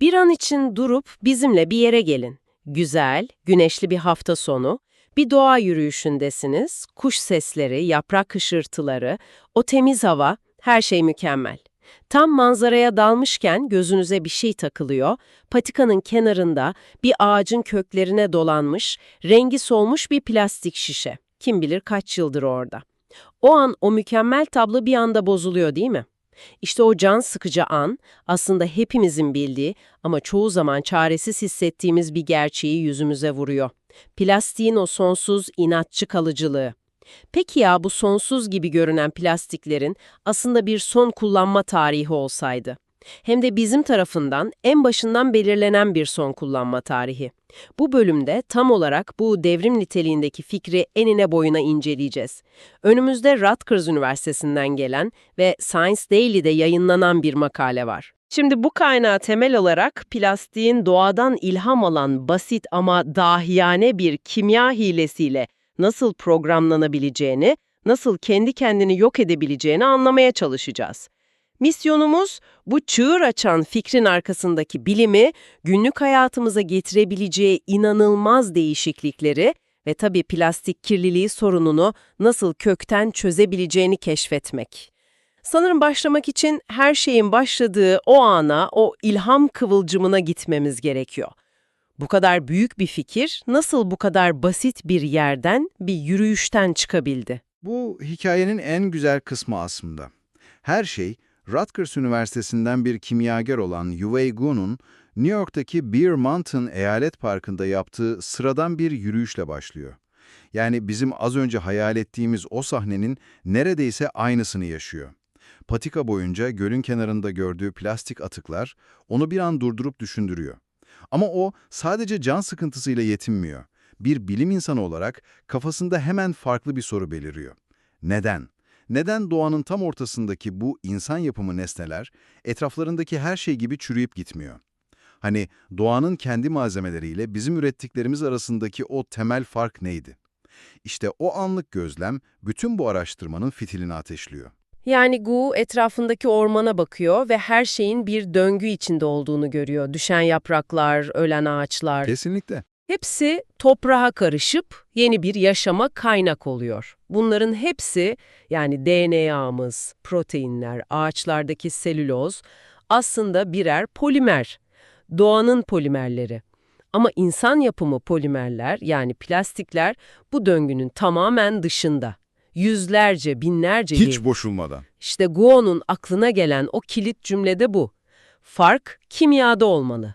Bir an için durup bizimle bir yere gelin. Güzel, güneşli bir hafta sonu, bir doğa yürüyüşündesiniz, kuş sesleri, yaprak hışırtıları, o temiz hava, her şey mükemmel. Tam manzaraya dalmışken gözünüze bir şey takılıyor, patikanın kenarında bir ağacın köklerine dolanmış, rengi solmuş bir plastik şişe. Kim bilir kaç yıldır orada. O an o mükemmel tablo bir anda bozuluyor değil mi? İşte o can sıkıcı an aslında hepimizin bildiği ama çoğu zaman çaresiz hissettiğimiz bir gerçeği yüzümüze vuruyor. Plastiğin o sonsuz inatçı kalıcılığı. Peki ya bu sonsuz gibi görünen plastiklerin aslında bir son kullanma tarihi olsaydı? Hem de bizim tarafından en başından belirlenen bir son kullanma tarihi. Bu bölümde tam olarak bu devrim niteliğindeki fikri enine boyuna inceleyeceğiz. Önümüzde Rutgers Üniversitesi'nden gelen ve Science Daily'de yayınlanan bir makale var. Şimdi bu kaynağı temel olarak plastiğin doğadan ilham alan basit ama dahiyane bir kimya hilesiyle nasıl programlanabileceğini, nasıl kendi kendini yok edebileceğini anlamaya çalışacağız. Misyonumuz bu çığır açan fikrin arkasındaki bilimi, günlük hayatımıza getirebileceği inanılmaz değişiklikleri ve tabii plastik kirliliği sorununu nasıl kökten çözebileceğini keşfetmek. Sanırım başlamak için her şeyin başladığı o ana, o ilham kıvılcımına gitmemiz gerekiyor. Bu kadar büyük bir fikir nasıl bu kadar basit bir yerden, bir yürüyüşten çıkabildi? Bu hikayenin en güzel kısmı aslında. Her şey Rutgers Üniversitesi'nden bir kimyager olan Yuvei Gu'nun New York'taki Bear Mountain Eyalet Parkı'nda yaptığı sıradan bir yürüyüşle başlıyor. Yani bizim az önce hayal ettiğimiz o sahnenin neredeyse aynısını yaşıyor. Patika boyunca gölün kenarında gördüğü plastik atıklar onu bir an durdurup düşündürüyor. Ama o sadece can sıkıntısıyla yetinmiyor. Bir bilim insanı olarak kafasında hemen farklı bir soru beliriyor. Neden? Neden doğanın tam ortasındaki bu insan yapımı nesneler etraflarındaki her şey gibi çürüyüp gitmiyor? Hani doğanın kendi malzemeleriyle bizim ürettiklerimiz arasındaki o temel fark neydi? İşte o anlık gözlem bütün bu araştırmanın fitilini ateşliyor. Yani Gu etrafındaki ormana bakıyor ve her şeyin bir döngü içinde olduğunu görüyor. Düşen yapraklar, ölen ağaçlar. Kesinlikle. Hepsi toprağa karışıp yeni bir yaşama kaynak oluyor. Bunların hepsi yani DNA'mız, proteinler, ağaçlardaki selüloz aslında birer polimer. Doğanın polimerleri. Ama insan yapımı polimerler yani plastikler bu döngünün tamamen dışında. Yüzlerce, binlerce Hiç yıl. boşulmadan. İşte Guo'nun aklına gelen o kilit cümlede bu. Fark kimyada olmalı.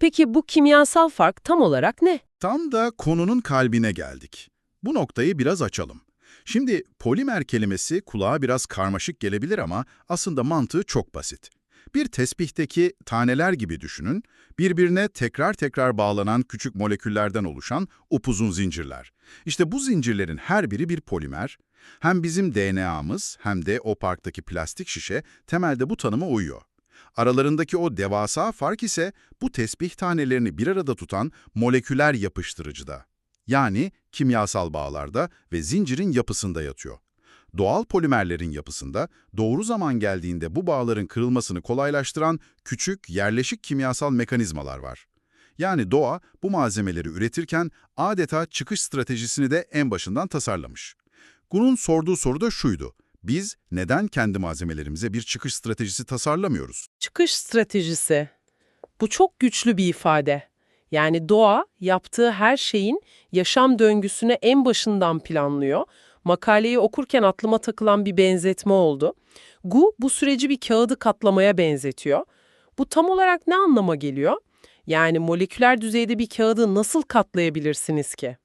Peki bu kimyasal fark tam olarak ne? Tam da konunun kalbine geldik. Bu noktayı biraz açalım. Şimdi polimer kelimesi kulağa biraz karmaşık gelebilir ama aslında mantığı çok basit. Bir tesbihteki taneler gibi düşünün, birbirine tekrar tekrar bağlanan küçük moleküllerden oluşan upuzun zincirler. İşte bu zincirlerin her biri bir polimer. Hem bizim DNA'mız hem de o parktaki plastik şişe temelde bu tanıma uyuyor. Aralarındaki o devasa fark ise bu tesbih tanelerini bir arada tutan moleküler yapıştırıcıda. Yani kimyasal bağlarda ve zincirin yapısında yatıyor. Doğal polimerlerin yapısında doğru zaman geldiğinde bu bağların kırılmasını kolaylaştıran küçük, yerleşik kimyasal mekanizmalar var. Yani doğa bu malzemeleri üretirken adeta çıkış stratejisini de en başından tasarlamış. Gun'un sorduğu soru da şuydu. Biz neden kendi malzemelerimize bir çıkış stratejisi tasarlamıyoruz? Çıkış stratejisi. Bu çok güçlü bir ifade. Yani doğa yaptığı her şeyin yaşam döngüsünü en başından planlıyor. Makaleyi okurken aklıma takılan bir benzetme oldu. Gu bu süreci bir kağıdı katlamaya benzetiyor. Bu tam olarak ne anlama geliyor? Yani moleküler düzeyde bir kağıdı nasıl katlayabilirsiniz ki?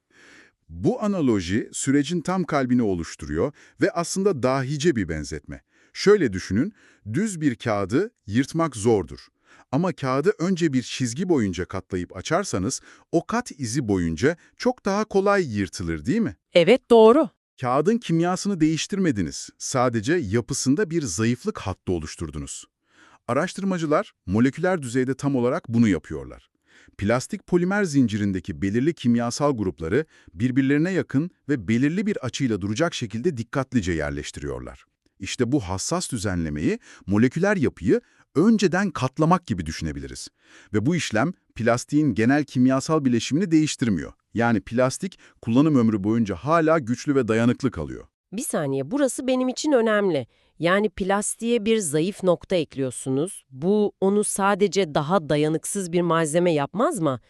Bu analoji sürecin tam kalbini oluşturuyor ve aslında dahice bir benzetme. Şöyle düşünün, düz bir kağıdı yırtmak zordur. Ama kağıdı önce bir çizgi boyunca katlayıp açarsanız o kat izi boyunca çok daha kolay yırtılır değil mi? Evet doğru. Kağıdın kimyasını değiştirmediniz. Sadece yapısında bir zayıflık hattı oluşturdunuz. Araştırmacılar moleküler düzeyde tam olarak bunu yapıyorlar. Plastik polimer zincirindeki belirli kimyasal grupları birbirlerine yakın ve belirli bir açıyla duracak şekilde dikkatlice yerleştiriyorlar. İşte bu hassas düzenlemeyi, moleküler yapıyı önceden katlamak gibi düşünebiliriz. Ve bu işlem plastiğin genel kimyasal bileşimini değiştirmiyor. Yani plastik kullanım ömrü boyunca hala güçlü ve dayanıklı kalıyor. Bir saniye, burası benim için önemli. Yani plastiğe bir zayıf nokta ekliyorsunuz. Bu onu sadece daha dayanıksız bir malzeme yapmaz mı?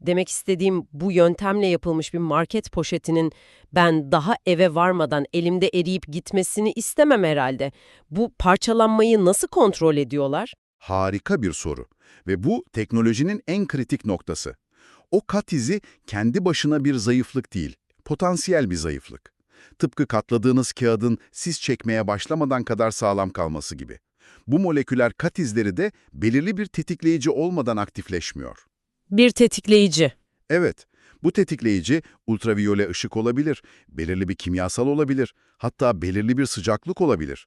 Demek istediğim bu yöntemle yapılmış bir market poşetinin ben daha eve varmadan elimde eriyip gitmesini istemem herhalde. Bu parçalanmayı nasıl kontrol ediyorlar? Harika bir soru. Ve bu teknolojinin en kritik noktası. O kat izi kendi başına bir zayıflık değil, potansiyel bir zayıflık. Tıpkı katladığınız kağıdın sis çekmeye başlamadan kadar sağlam kalması gibi. Bu moleküler kat izleri de belirli bir tetikleyici olmadan aktifleşmiyor. Bir tetikleyici. Evet, bu tetikleyici ultraviyole ışık olabilir, belirli bir kimyasal olabilir, hatta belirli bir sıcaklık olabilir.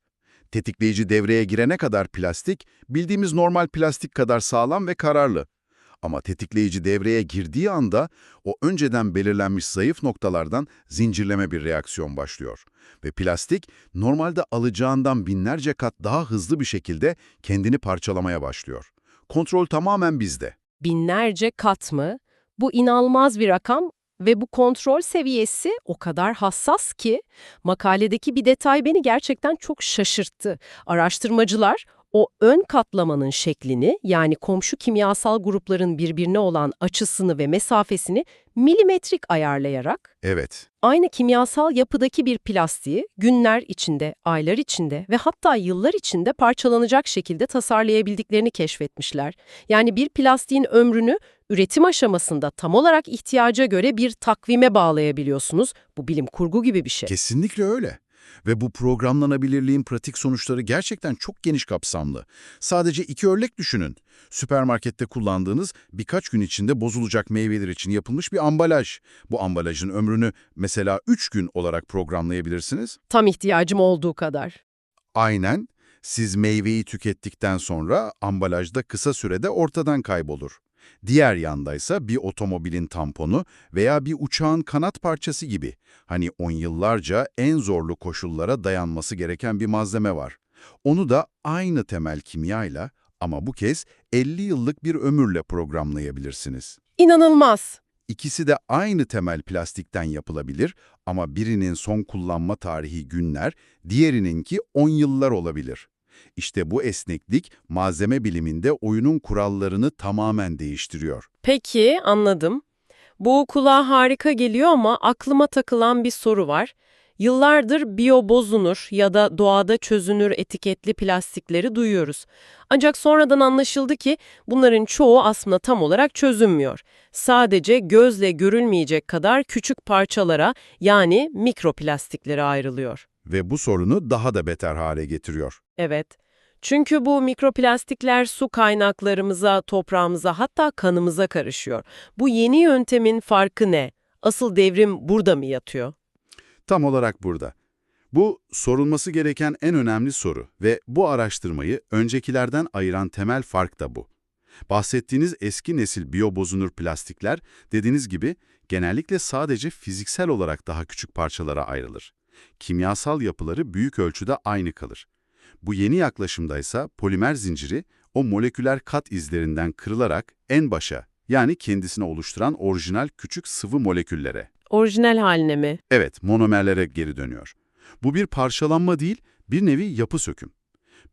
Tetikleyici devreye girene kadar plastik, bildiğimiz normal plastik kadar sağlam ve kararlı. Ama tetikleyici devreye girdiği anda o önceden belirlenmiş zayıf noktalardan zincirleme bir reaksiyon başlıyor. Ve plastik normalde alacağından binlerce kat daha hızlı bir şekilde kendini parçalamaya başlıyor. Kontrol tamamen bizde. Binlerce kat mı? Bu inanılmaz bir rakam ve bu kontrol seviyesi o kadar hassas ki makaledeki bir detay beni gerçekten çok şaşırttı. Araştırmacılar o ön katlamanın şeklini yani komşu kimyasal grupların birbirine olan açısını ve mesafesini milimetrik ayarlayarak Evet, aynı kimyasal yapıdaki bir plastiği günler içinde, aylar içinde ve hatta yıllar içinde parçalanacak şekilde tasarlayabildiklerini keşfetmişler. Yani bir plastiğin ömrünü üretim aşamasında tam olarak ihtiyaca göre bir takvime bağlayabiliyorsunuz. Bu bilim kurgu gibi bir şey. Kesinlikle öyle. Ve bu programlanabilirliğin pratik sonuçları gerçekten çok geniş kapsamlı. Sadece iki örnek düşünün. Süpermarkette kullandığınız birkaç gün içinde bozulacak meyveler için yapılmış bir ambalaj. Bu ambalajın ömrünü mesela 3 gün olarak programlayabilirsiniz. Tam ihtiyacım olduğu kadar. Aynen, siz meyveyi tükettikten sonra ambalajda kısa sürede ortadan kaybolur. Diğer yandaysa bir otomobilin tamponu veya bir uçağın kanat parçası gibi. Hani on yıllarca en zorlu koşullara dayanması gereken bir malzeme var. Onu da aynı temel kimyayla ama bu kez 50 yıllık bir ömürle programlayabilirsiniz. İnanılmaz. İkisi de aynı temel plastikten yapılabilir ama birinin son kullanma tarihi günler, diğerininki 10 yıllar olabilir. İşte bu esneklik malzeme biliminde oyunun kurallarını tamamen değiştiriyor. Peki, anladım. Bu kulağa harika geliyor ama aklıma takılan bir soru var. Yıllardır biyo bozunur ya da doğada çözünür etiketli plastikleri duyuyoruz. Ancak sonradan anlaşıldı ki bunların çoğu aslında tam olarak çözünmüyor. Sadece gözle görülmeyecek kadar küçük parçalara yani mikroplastiklere ayrılıyor. Ve bu sorunu daha da beter hale getiriyor. Evet. Çünkü bu mikroplastikler su kaynaklarımıza, toprağımıza hatta kanımıza karışıyor. Bu yeni yöntemin farkı ne? Asıl devrim burada mı yatıyor? Tam olarak burada. Bu sorulması gereken en önemli soru ve bu araştırmayı öncekilerden ayıran temel fark da bu. Bahsettiğiniz eski nesil biyobozunur plastikler dediğiniz gibi genellikle sadece fiziksel olarak daha küçük parçalara ayrılır. Kimyasal yapıları büyük ölçüde aynı kalır. Bu yeni yaklaşımda ise polimer zinciri o moleküler kat izlerinden kırılarak en başa yani kendisini oluşturan orijinal küçük sıvı moleküllere, Orijinal haline mi? evet monomerlere geri dönüyor. Bu bir parçalanma değil, bir nevi yapı söküm.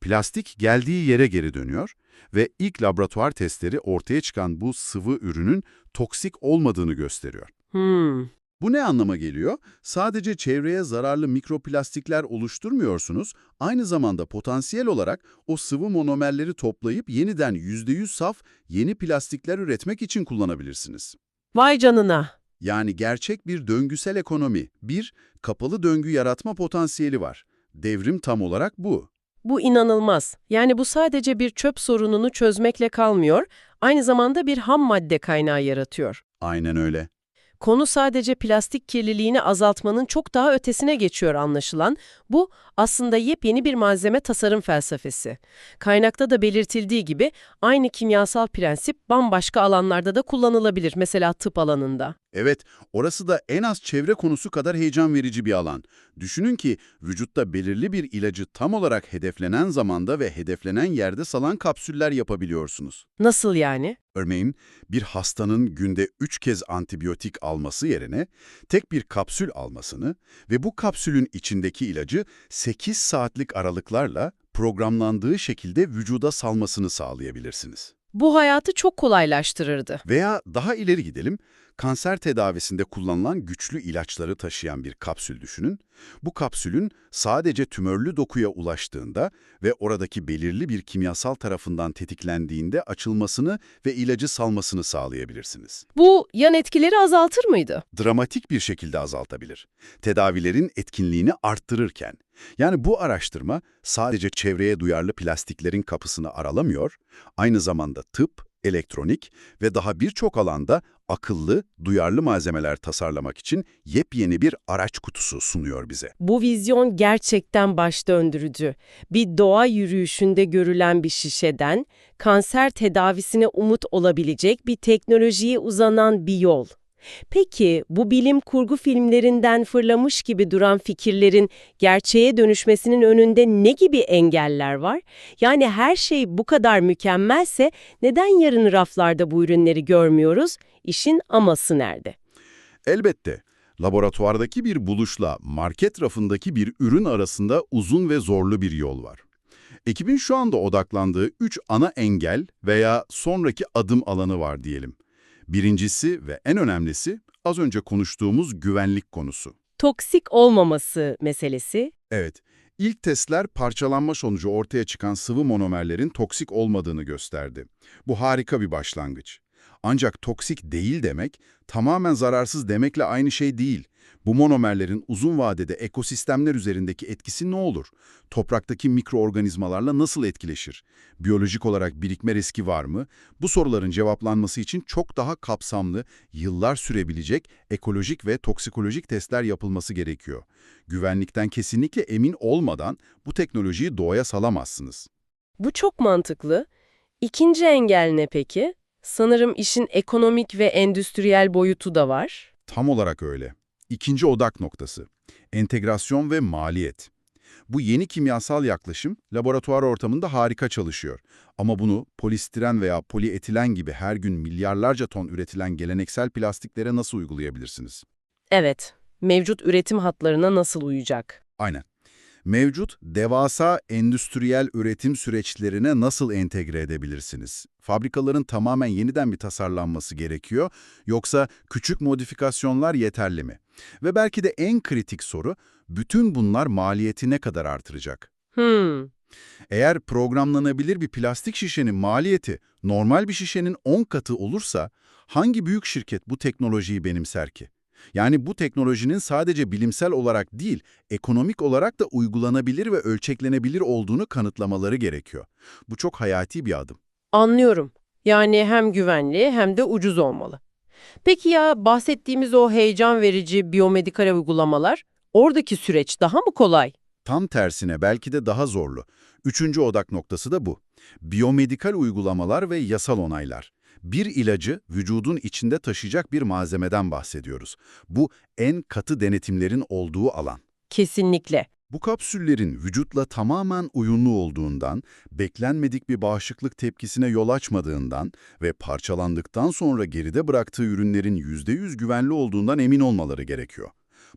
Plastik geldiği yere geri dönüyor ve ilk laboratuvar testleri ortaya çıkan bu sıvı ürünün toksik olmadığını gösteriyor. Hmm. Bu ne anlama geliyor? Sadece çevreye zararlı mikroplastikler oluşturmuyorsunuz, aynı zamanda potansiyel olarak o sıvı monomerleri toplayıp yeniden %100 saf yeni plastikler üretmek için kullanabilirsiniz. Vay canına. Yani gerçek bir döngüsel ekonomi, bir kapalı döngü yaratma potansiyeli var. Devrim tam olarak bu. Bu inanılmaz. Yani bu sadece bir çöp sorununu çözmekle kalmıyor, aynı zamanda bir ham madde kaynağı yaratıyor. Aynen öyle. Konu sadece plastik kirliliğini azaltmanın çok daha ötesine geçiyor anlaşılan. Bu aslında yepyeni bir malzeme tasarım felsefesi. Kaynakta da belirtildiği gibi aynı kimyasal prensip bambaşka alanlarda da kullanılabilir. Mesela tıp alanında. Evet, orası da en az çevre konusu kadar heyecan verici bir alan. Düşünün ki vücutta belirli bir ilacı tam olarak hedeflenen zamanda ve hedeflenen yerde salan kapsüller yapabiliyorsunuz. Nasıl yani? Örneğin bir hastanın günde 3 kez antibiyotik alması yerine tek bir kapsül almasını ve bu kapsülün içindeki ilacı 8 saatlik aralıklarla programlandığı şekilde vücuda salmasını sağlayabilirsiniz. Bu hayatı çok kolaylaştırırdı. Veya daha ileri gidelim, kanser tedavisinde kullanılan güçlü ilaçları taşıyan bir kapsül düşünün. Bu kapsülün sadece tümörlü dokuya ulaştığında ve oradaki belirli bir kimyasal tarafından tetiklendiğinde açılmasını ve ilacı salmasını sağlayabilirsiniz. Bu yan etkileri azaltır mıydı? Dramatik bir şekilde azaltabilir. Tedavilerin etkinliğini arttırırken. Yani bu araştırma sadece çevreye duyarlı plastiklerin kapısını aralamıyor, aynı zamanda tıp, elektronik ve daha birçok alanda akıllı, duyarlı malzemeler tasarlamak için yepyeni bir araç kutusu sunuyor bize. Bu vizyon gerçekten baş döndürücü. Bir doğa yürüyüşünde görülen bir şişeden kanser tedavisine umut olabilecek bir teknolojiye uzanan bir yol. Peki bu bilim kurgu filmlerinden fırlamış gibi duran fikirlerin gerçeğe dönüşmesinin önünde ne gibi engeller var? Yani her şey bu kadar mükemmelse neden yarın raflarda bu ürünleri görmüyoruz? İşin aması nerede? Elbette, laboratuvardaki bir buluşla market rafındaki bir ürün arasında uzun ve zorlu bir yol var. Ekibin şu anda odaklandığı üç ana engel veya sonraki adım alanı var diyelim. Birincisi ve en önemlisi az önce konuştuğumuz güvenlik konusu. Toksik olmaması meselesi. Evet, ilk testler parçalanma sonucu ortaya çıkan sıvı monomerlerin toksik olmadığını gösterdi. Bu harika bir başlangıç. Ancak toksik değil demek, tamamen zararsız demekle aynı şey değil. Bu monomerlerin uzun vadede ekosistemler üzerindeki etkisi ne olur? Topraktaki mikroorganizmalarla nasıl etkileşir? Biyolojik olarak birikme riski var mı? Bu soruların cevaplanması için çok daha kapsamlı, yıllar sürebilecek ekolojik ve toksikolojik testler yapılması gerekiyor. Güvenlikten kesinlikle emin olmadan bu teknolojiyi doğaya salamazsınız. Bu çok mantıklı. İkinci engel ne peki? Sanırım işin ekonomik ve endüstriyel boyutu da var. Tam olarak öyle. İkinci odak noktası, entegrasyon ve maliyet. Bu yeni kimyasal yaklaşım laboratuvar ortamında harika çalışıyor. Ama bunu polistiren veya polietilen gibi her gün milyarlarca ton üretilen geleneksel plastiklere nasıl uygulayabilirsiniz? Evet, mevcut üretim hatlarına nasıl uyacak? Aynen. Mevcut devasa endüstriyel üretim süreçlerine nasıl entegre edebilirsiniz? Fabrikaların tamamen yeniden bir tasarlanması gerekiyor yoksa küçük modifikasyonlar yeterli mi? Ve belki de en kritik soru, bütün bunlar maliyeti ne kadar artıracak? Hmm, Eğer programlanabilir bir plastik şişenin maliyeti normal bir şişenin 10 katı olursa hangi büyük şirket bu teknolojiyi benimser ki? Yani bu teknolojinin sadece bilimsel olarak değil, ekonomik olarak da uygulanabilir ve ölçeklenebilir olduğunu kanıtlamaları gerekiyor. Bu çok hayati bir adım. anlıyorum. Yani hem güvenli hem de ucuz olmalı. Peki ya bahsettiğimiz o heyecan verici biyomedikal uygulamalar, oradaki süreç daha mı kolay? Tam tersine belki de daha zorlu. Üçüncü odak noktası da bu. Biyomedikal uygulamalar ve yasal onaylar. Bir ilacı vücudun içinde taşıyacak bir malzemeden bahsediyoruz. Bu en katı denetimlerin olduğu alan. Kesinlikle. Bu kapsüllerin vücutla tamamen uyumlu olduğundan, beklenmedik bir bağışıklık tepkisine yol açmadığından ve parçalandıktan sonra geride bıraktığı ürünlerin %100 güvenli olduğundan emin olmaları gerekiyor.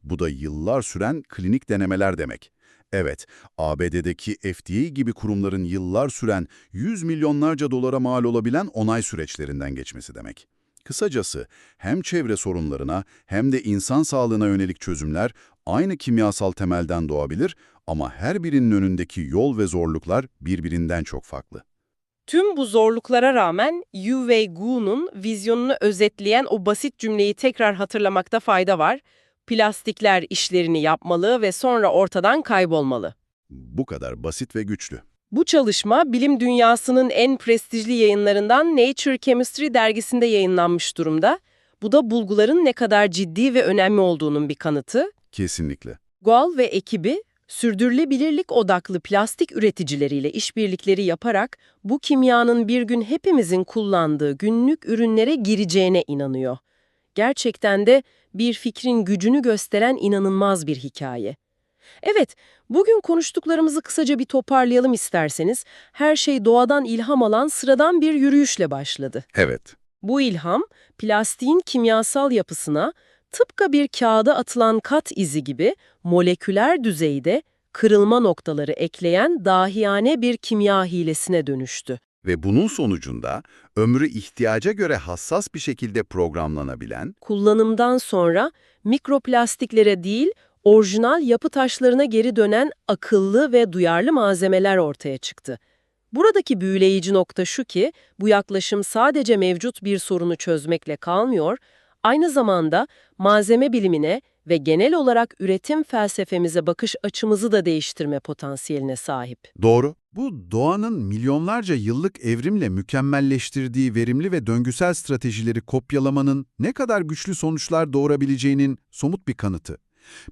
Bu da yıllar süren klinik denemeler demek. Evet, ABD'deki FDA gibi kurumların yıllar süren 100 milyonlarca dolara mal olabilen onay süreçlerinden geçmesi demek. Kısacası hem çevre sorunlarına hem de insan sağlığına yönelik çözümler aynı kimyasal temelden doğabilir ama her birinin önündeki yol ve zorluklar birbirinden çok farklı. Tüm bu zorluklara rağmen Yu Wei Gu'nun vizyonunu özetleyen o basit cümleyi tekrar hatırlamakta fayda var. Plastikler işlerini yapmalı ve sonra ortadan kaybolmalı. Bu kadar basit ve güçlü. Bu çalışma bilim dünyasının en prestijli yayınlarından Nature Chemistry dergisinde yayınlanmış durumda. Bu da bulguların ne kadar ciddi ve önemli olduğunun bir kanıtı. Kesinlikle. Gual ve ekibi sürdürülebilirlik odaklı plastik üreticileriyle işbirlikleri yaparak bu kimyanın bir gün hepimizin kullandığı günlük ürünlere gireceğine inanıyor. Gerçekten de bir fikrin gücünü gösteren inanılmaz bir hikaye. Evet, bugün konuştuklarımızı kısaca bir toparlayalım isterseniz. Her şey doğadan ilham alan sıradan bir yürüyüşle başladı. Evet. Bu ilham, plastiğin kimyasal yapısına tıpkı bir kağıda atılan kat izi gibi moleküler düzeyde kırılma noktaları ekleyen dahiyane bir kimya hilesine dönüştü. Ve bunun sonucunda ömrü ihtiyaca göre hassas bir şekilde programlanabilen, Kullanımdan sonra mikroplastiklere değil, orijinal yapı taşlarına geri dönen akıllı ve duyarlı malzemeler ortaya çıktı. Buradaki büyüleyici nokta şu ki, bu yaklaşım sadece mevcut bir sorunu çözmekle kalmıyor, aynı zamanda malzeme bilimine ve genel olarak üretim felsefemize bakış açımızı da değiştirme potansiyeline sahip. Doğru. Bu doğanın milyonlarca yıllık evrimle mükemmelleştirdiği verimli ve döngüsel stratejileri kopyalamanın ne kadar güçlü sonuçlar doğurabileceğinin somut bir kanıtı.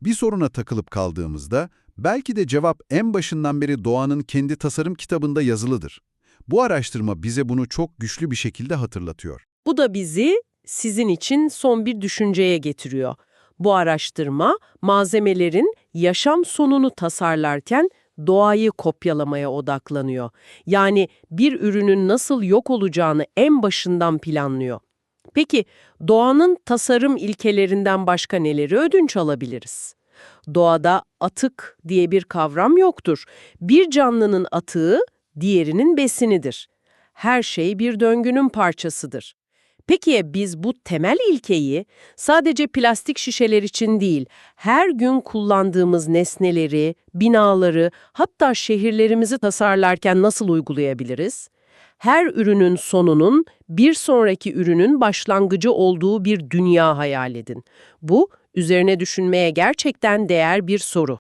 Bir soruna takılıp kaldığımızda belki de cevap en başından beri doğanın kendi tasarım kitabında yazılıdır. Bu araştırma bize bunu çok güçlü bir şekilde hatırlatıyor. Bu da bizi sizin için son bir düşünceye getiriyor. Bu araştırma malzemelerin yaşam sonunu tasarlarken doğayı kopyalamaya odaklanıyor. Yani bir ürünün nasıl yok olacağını en başından planlıyor. Peki doğanın tasarım ilkelerinden başka neleri ödünç alabiliriz? Doğada atık diye bir kavram yoktur. Bir canlının atığı diğerinin besinidir. Her şey bir döngünün parçasıdır. Peki ya biz bu temel ilkeyi sadece plastik şişeler için değil, her gün kullandığımız nesneleri, binaları, hatta şehirlerimizi tasarlarken nasıl uygulayabiliriz? Her ürünün sonunun bir sonraki ürünün başlangıcı olduğu bir dünya hayal edin. Bu, üzerine düşünmeye gerçekten değer bir soru.